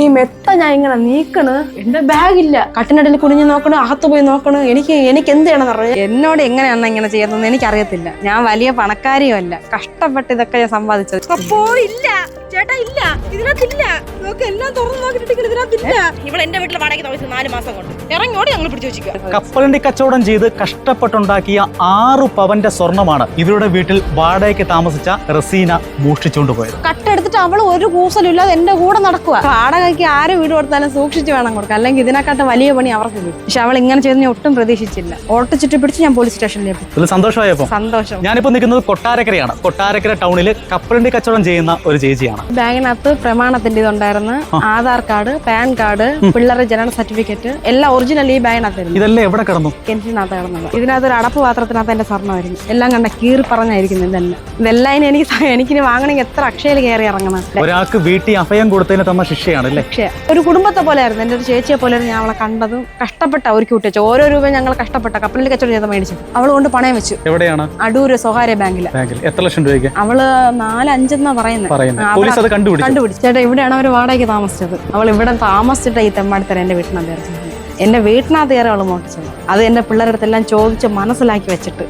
ഈ മെത്ത ഞാൻ ഇങ്ങനെ നീക്കണ്. എന്റെ ബാഗില്ല കട്ടിനടിയിൽ കുനിഞ്ഞു നോക്കണ് അകത്ത് പോയി നോക്കണ്. എനിക്ക് എനിക്ക് എന്ത് ചെയ്യണമെന്ന് പറഞ്ഞു എന്നോട് എങ്ങനെയാണ് ഇങ്ങനെ ചെയ്യുന്നതെന്ന് എനിക്കറിയത്തില്ല. ഞാൻ വലിയ പണക്കാരിയും അല്ല. കഷ്ടപ്പെട്ട് ഇതൊക്കെ ഞാൻ സമ്പാദിച്ചത്. അപ്പോ ഇല്ല. ചേട്ടാ ഇല്ല. ഇതിനകത്തില്ല നോക്ക് എല്ലാം തുറന്നു നോക്കിയിട്ട് ഇതിനകത്തില്ല ഇവൾ എന്റെ വീട്ടിൽ വാടകയ്ക്ക് താമസിച്ചു നാല് മാസം കൊണ്ട്. ഇറങ്ങിയോട് ഞങ്ങൾ പിടിച്ചു വെച്ചിരിക്കുക കപ്പലണ്ടി കച്ചവടം ചെയ്ത് കഷ്ടപ്പെട്ടുണ്ടാക്കിയ ആറു പവന്റെ സ്വർണമാണ് ഇവരുടെ വീട്ടിൽ വാടകയ്ക്ക് താമസിച്ച റസീന മോഷ്ടിച്ചുകൊണ്ട് പോയത്. കട്ടെടുത്തിട്ട് അവൾ ഒരു കൂസലും ഇല്ലാതെ എന്റെ കൂടെ നടക്കുക വാടകയ്ക്ക് ആര് വീട് കൊടുത്താലും സൂക്ഷിച്ച് വേണം കൊടുക്കാം അല്ലെങ്കിൽ ഇതിനെക്കാട്ട് വലിയ പണി അവർക്ക് കിട്ടും. പക്ഷെ അവൾ ഇങ്ങനെ ചെയ്ത് ഞാൻ ഒട്ടും പ്രതീക്ഷിച്ചില്ല. ഓട്ടോ ചുറ്റി പിടിച്ച് ഞാൻ പോലീസ്. ഇതിൽ സന്തോഷമായപ്പോ? സന്തോഷം. ഞാനിപ്പോ നിൽക്കുന്നത് കൊട്ടാരക്കരയാണ്. കൊട്ടാരക്കര ടൗണിൽ കപ്പലണ്ടി കച്ചവടം ചെയ്യുന്ന ഒരു ചേച്ചിയാണ്. ബാങ്കിനകത്ത് പ്രമാണത്തിന്റെ ഇതുണ്ടായിരുന്നു. ആധാർ കാർഡ് പാൻ കാർഡ് പിള്ളേരുടെ ജനന സർട്ടിഫിക്കറ്റ് എല്ലാം ഒറിജിനൽ ഈ ബാങ്കിനകത്തായിരുന്നു. ഇതെല്ലാം എവിടെ കിടന്നു? കെൻസിനകത്ത് കിടന്നത്. ഇതിനകത്ത് ഒരു അടപ്പ് പാത്രത്തിനകത്ത് എന്റെ സ്വർണമായിരുന്നു. എല്ലാം കണ്ട കീറി പറഞ്ഞായിരിക്കുന്നു ഇതെല്ലാം. ഇതെല്ലാം എനിക്ക് എനിക്ക് എനിക്കിനി വാങ്ങണമെങ്കിൽ എത്ര അക്ഷയിൽ കയറി ഇറങ്ങണം. ഒരാൾക്ക് വീട്ടിൽ അഭയം കൊടുത്തതിന് തമ്മ ശിക്ഷയാണ്. അല്ലേ? പക്ഷേ ഒരു കുടുംബത്തെ പോലെ ആയിരുന്നു എന്റെ ഒരു ചേച്ചിയെ പോലെ ഞാൻ അവളെ കണ്ടതും. കഷ്ടപ്പെട്ട അവർക്ക് വിട്ടു ഓരോ രൂപ ഞങ്ങൾ കഷ്ടപ്പെട്ട. കപ്പലിൽ കച്ചവടം ചെയ്ത് മേടിച്ചു. അവൾ കൊണ്ട് പണയം വെച്ചു. എവിടെയാണ്? അടൂര് സ്വകാര്യ ബാങ്കിൽ ബാങ്കിൽ. എത്ര ലക്ഷം രൂപയ്ക്ക്? അവൾ നാലഞ്ചെന്നാ പറയുന്നത് പോലീസ് അത് കണ്ടുപിടിച്ചു. കണ്ടുപിടിച്ചു. ചേട്ടാ ഇവിടെയാണ് അവർ വാടകയ്ക്ക് താമസിച്ചത്. അവൾ ഇവിടെ താമസിച്ചിട്ട് ഈ തെമ്മാടിത്തര എന്റെ വീട്ടിനകത്ത്. എന്റെ വീട്ടിനകത്ത് കയറി അവൾ മോട്ടിച്ചത് അത് എന്റെ പിള്ളേരുടെ അടുത്തെല്ലാം ചോദിച്ച് മനസ്സിലാക്കി വെച്ചിട്ട്